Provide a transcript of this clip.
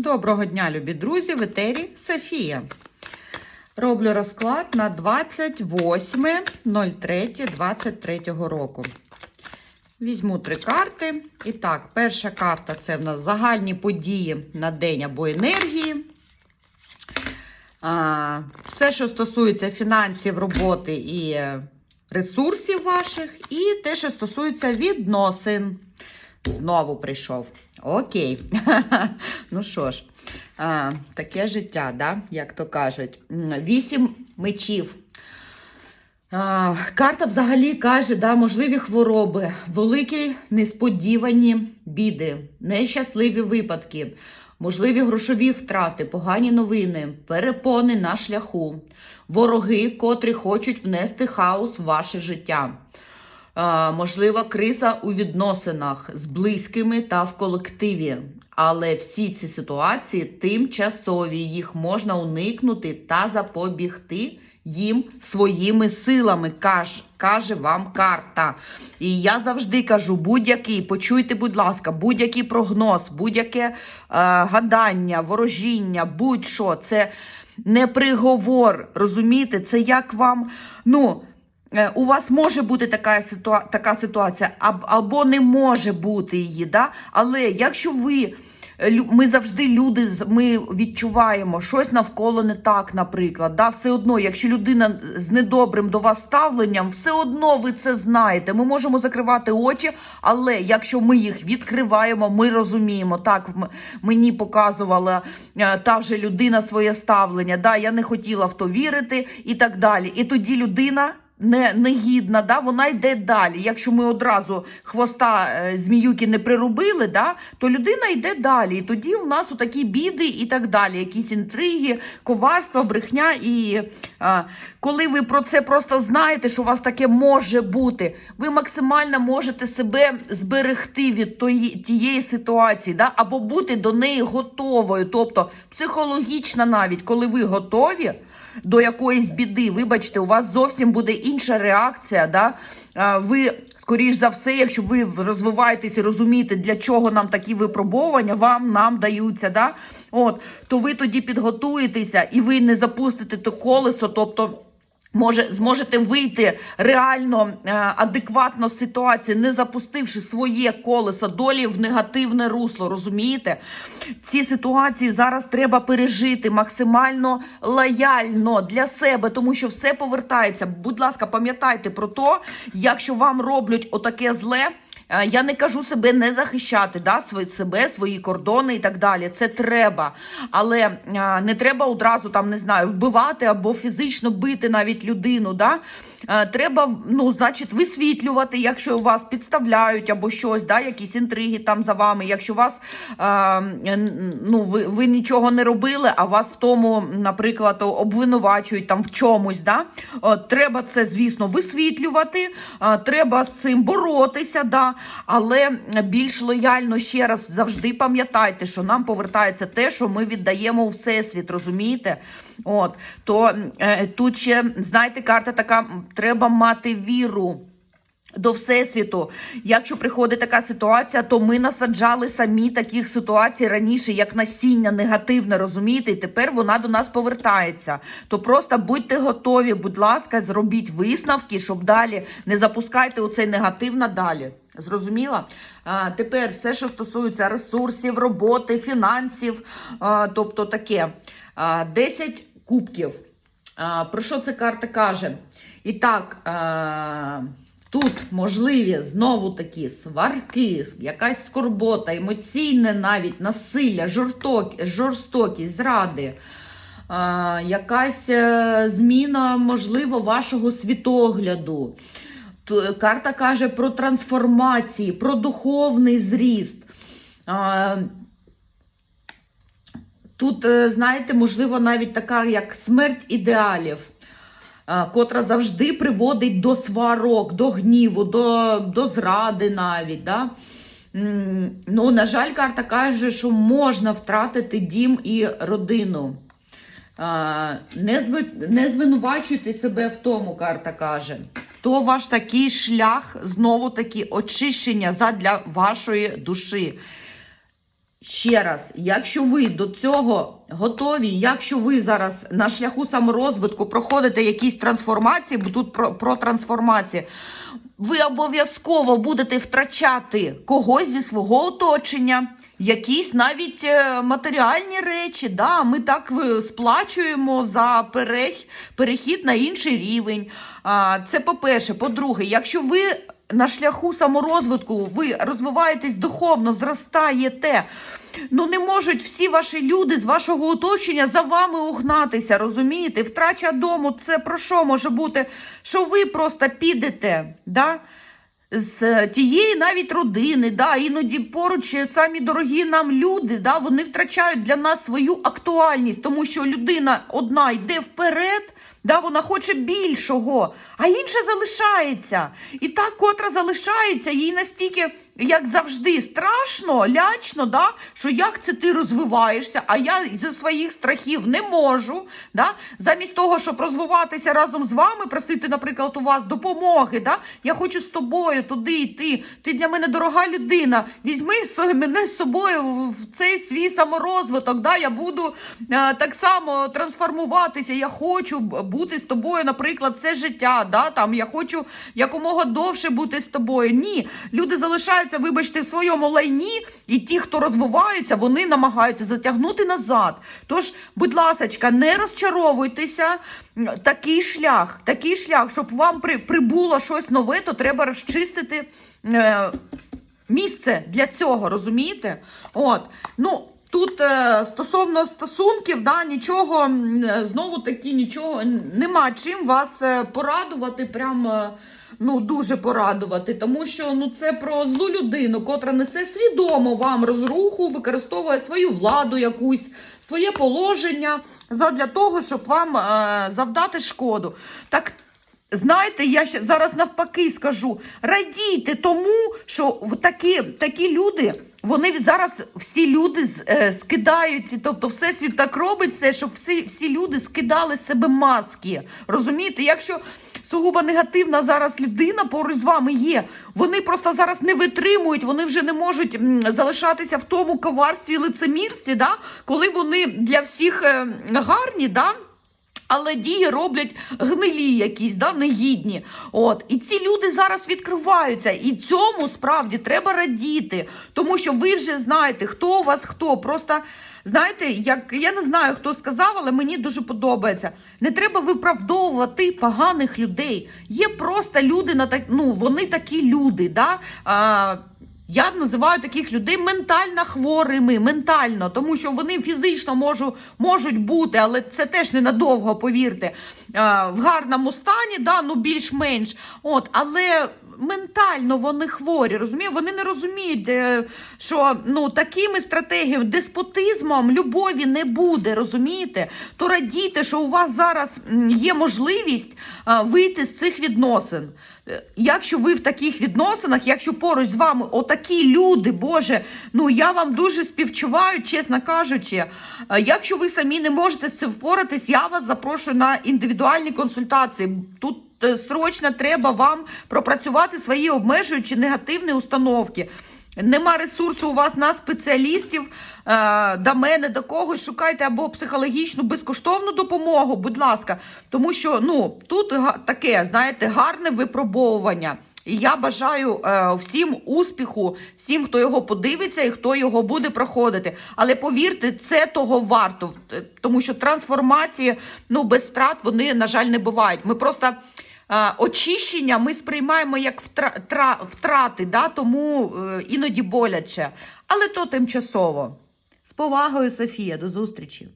Доброго дня, любі друзі! В етері Софія. Роблю розклад на 28.03.23 року. Візьму три карти. І так, перша карта це в нас загальні події на день або енергії. Все, що стосується фінансів, роботи і ресурсів ваших, і те, що стосується відносин. Знову прийшов. Окей. ну що ж, а, таке життя, да? як то кажуть. Вісім мечів. А, карта взагалі каже, да, можливі хвороби, великі несподівані біди, нещасливі випадки, можливі грошові втрати, погані новини, перепони на шляху, вороги, котрі хочуть внести хаос в ваше життя. Можлива криза у відносинах з близькими та в колективі. Але всі ці ситуації тимчасові, їх можна уникнути та запобігти їм своїми силами, каже, каже вам карта. І я завжди кажу: будь-який, почуйте, будь ласка, будь-який прогноз, будь-яке е, гадання, ворожіння, будь-що, це не приговор. Розумієте, це як вам, ну. Е, У вас може бути така ситуа така ситуація, аб- або не може бути її. Да? Але якщо ви, е, ми завжди люди, ми відчуваємо щось навколо не так, наприклад. Да? Все одно, якщо людина з недобрим до вас ставленням, все одно ви це знаєте. Ми можемо закривати очі, але якщо ми їх відкриваємо, ми розуміємо. Так, мені показувала е, та вже людина своє ставлення. Да? Я не хотіла в то вірити і так далі. І тоді людина не, негідна, да, вона йде далі. Якщо ми одразу хвоста е, зміюки не прирубили, да, то людина йде далі. І тоді у нас такі біди і так далі. Якісь інтриги, коварство, брехня. І а, коли ви про це просто знаєте, що у вас таке може бути, ви максимально можете себе зберегти від тої, тієї ситуації, да, або бути до неї готовою. Тобто психологічно навіть, коли ви готові до якоїсь біди, вибачте, у вас зовсім буде інша реакція. Да? Ви, скоріш за все, якщо ви розвиваєтесь і розумієте, для чого нам такі випробування вам нам даються, да? От, то ви тоді підготуєтеся і ви не запустите то колесо, тобто. Може, зможете вийти реально е, адекватно з ситуації, не запустивши своє колесо долі в негативне русло. Розумієте? Ці ситуації зараз треба пережити максимально лояльно для себе, тому що все повертається. Будь ласка, пам'ятайте про те, якщо вам роблять отаке зле. Е, Я не кажу себе не захищати, да, свої, себе, свої кордони і так далі. Це треба. Але е, не треба одразу там, не знаю, вбивати або фізично бити навіть людину. Да? Е, Треба, ну, значить, висвітлювати, якщо вас підставляють або щось, да, якісь інтриги там за вами. Якщо вас е, ну, ви, ви нічого не робили, а вас в тому, наприклад, обвинувачують там в чомусь. Да? Е, Треба це, звісно, висвітлювати, треба з цим боротися. Да? Але більш лояльно ще раз завжди пам'ятайте, що нам повертається те, що ми віддаємо у всесвіт, розумієте? От, то е, тут ще, знаєте, карта така, треба мати віру. До всесвіту, якщо приходить така ситуація, то ми насаджали самі таких ситуацій раніше, як насіння негативне, розумієте, і тепер вона до нас повертається. То просто будьте готові, будь ласка, зробіть висновки, щоб далі не запускайте оцей негатив надалі. Зрозуміла? А, тепер все, що стосується ресурсів, роботи, фінансів, а, тобто таке. А, 10 кубків. Про що ця карта каже? І так. Тут можливі знову такі сварки, якась скорбота, емоційне навіть насилля, жорстокість, зради, якась е, зміна, можливо, вашого світогляду. Карта каже про трансформації, про духовний зріст. Тут, е, знаєте, можливо, навіть така як смерть ідеалів, котра завжди приводить до сварок, до гніву, до, до зради навіть. Да? Ну, на жаль, карта каже, що можна втратити дім і родину. Не, зви, не звинувачуйте себе в тому, карта каже. То ваш такий шлях, знову таки очищення задля вашої душі. Ще раз, якщо ви до цього готові, якщо ви зараз на шляху саморозвитку проходите якісь трансформації, бо тут про, про трансформації, ви обов'язково будете втрачати когось зі свого оточення, якісь навіть е, матеріальні речі. Да, Ми так е, сплачуємо за перехід на інший рівень. Це по-перше. По-друге, якщо ви на шляху саморозвитку, ви розвиваєтесь духовно, зростаєте. Ну не можуть всі ваші люди з вашого оточення за вами угнатися, розумієте? Втрача дому це про що може бути? Що ви просто підете, да? з тієї навіть родини, да, іноді поруч самі дорогі нам люди, да, вони втрачають для нас свою актуальність, тому що людина одна йде вперед, да, вона хоче більшого, а інша залишається. І та, котра залишається, їй настільки, як завжди, страшно, лячно, да, що як це ти розвиваєшся, а я зі своїх страхів не можу. Да, замість того, щоб розвиватися разом з вами, просити, наприклад, у вас допомоги, да, я хочу з тобою туди йти. Ти для мене дорога людина. Візьми мене з собою в цей свій саморозвиток. Да? Я буду е, так само трансформуватися. Я хочу бути з тобою, наприклад, все життя. Да? Там, я хочу якомога довше бути з тобою. Ні, люди залишаються, вибачте, в своєму лайні, і ті, хто розвиваються, вони намагаються затягнути назад. Тож, будь ласочка, не розчаровуйтеся. Такий шлях, такий шлях, щоб вам при, прибуло щось нове, то треба розчистити е, місце для цього, розумієте? От, ну. Тут е, стосовно стосунків, да, нічого е, знову таки нічого нема чим вас е, порадувати, прям ну дуже порадувати, тому що ну це про злу людину, котра несе свідомо вам розруху, використовує свою владу якусь, своє положення задля того, щоб вам е, завдати шкоду. Так Знаєте, я ще зараз навпаки скажу: радійте тому, що такі, такі люди, вони зараз всі люди е, скидають, тобто всесвіт так робить це, щоб всі, всі люди скидали себе маски. Розумієте, якщо сугубо негативна зараз людина поруч з вами є, вони просто зараз не витримують, вони вже не можуть залишатися в тому коварстві, лицемірстві, да? коли вони для всіх е, гарні. Да? Але дії роблять гнилі якісь, да, негідні. От. І ці люди зараз відкриваються. І цьому справді треба радіти. Тому що ви вже знаєте, хто у вас хто. Просто знаєте, як я не знаю, хто сказав, але мені дуже подобається. Не треба виправдовувати поганих людей. Є просто люди на так, ну, вони такі люди. Да? А, я називаю таких людей ментально хворими, ментально, тому що вони фізично можу, можуть бути, але це теж ненадовго, повірте, в гарному стані, да, ну більш-менш. От, але ментально вони хворі, розумієте? Вони не розуміють, е, що ну, такими стратегіями, деспотизмом любові не буде, розумієте? То радійте, що у вас зараз є можливість вийти з цих відносин. Е, Якщо ви в таких відносинах, якщо поруч з вами отакі люди, Боже, ну я вам дуже співчуваю, чесно кажучи. Е, Якщо ви самі не можете з цим впоратись, я вас запрошую на індивідуальні консультації. Тут е, срочно треба вам пропрацювати свої обмежуючі негативні установки. Нема ресурсу у вас на спеціалістів, е, до мене, до когось. Шукайте або психологічну безкоштовну допомогу, будь ласка. Тому що ну, тут таке, знаєте, гарне випробовування. І я бажаю е, всім успіху, всім, хто його подивиться і хто його буде проходити. Але повірте, це того варто, Е, тому що трансформації ну, без втрат вони, на жаль, не бувають. Ми просто. Е, очищення ми сприймаємо як втра- тра- втрати, да? тому іноді боляче. Але то тимчасово. З повагою, Софія, до зустрічі.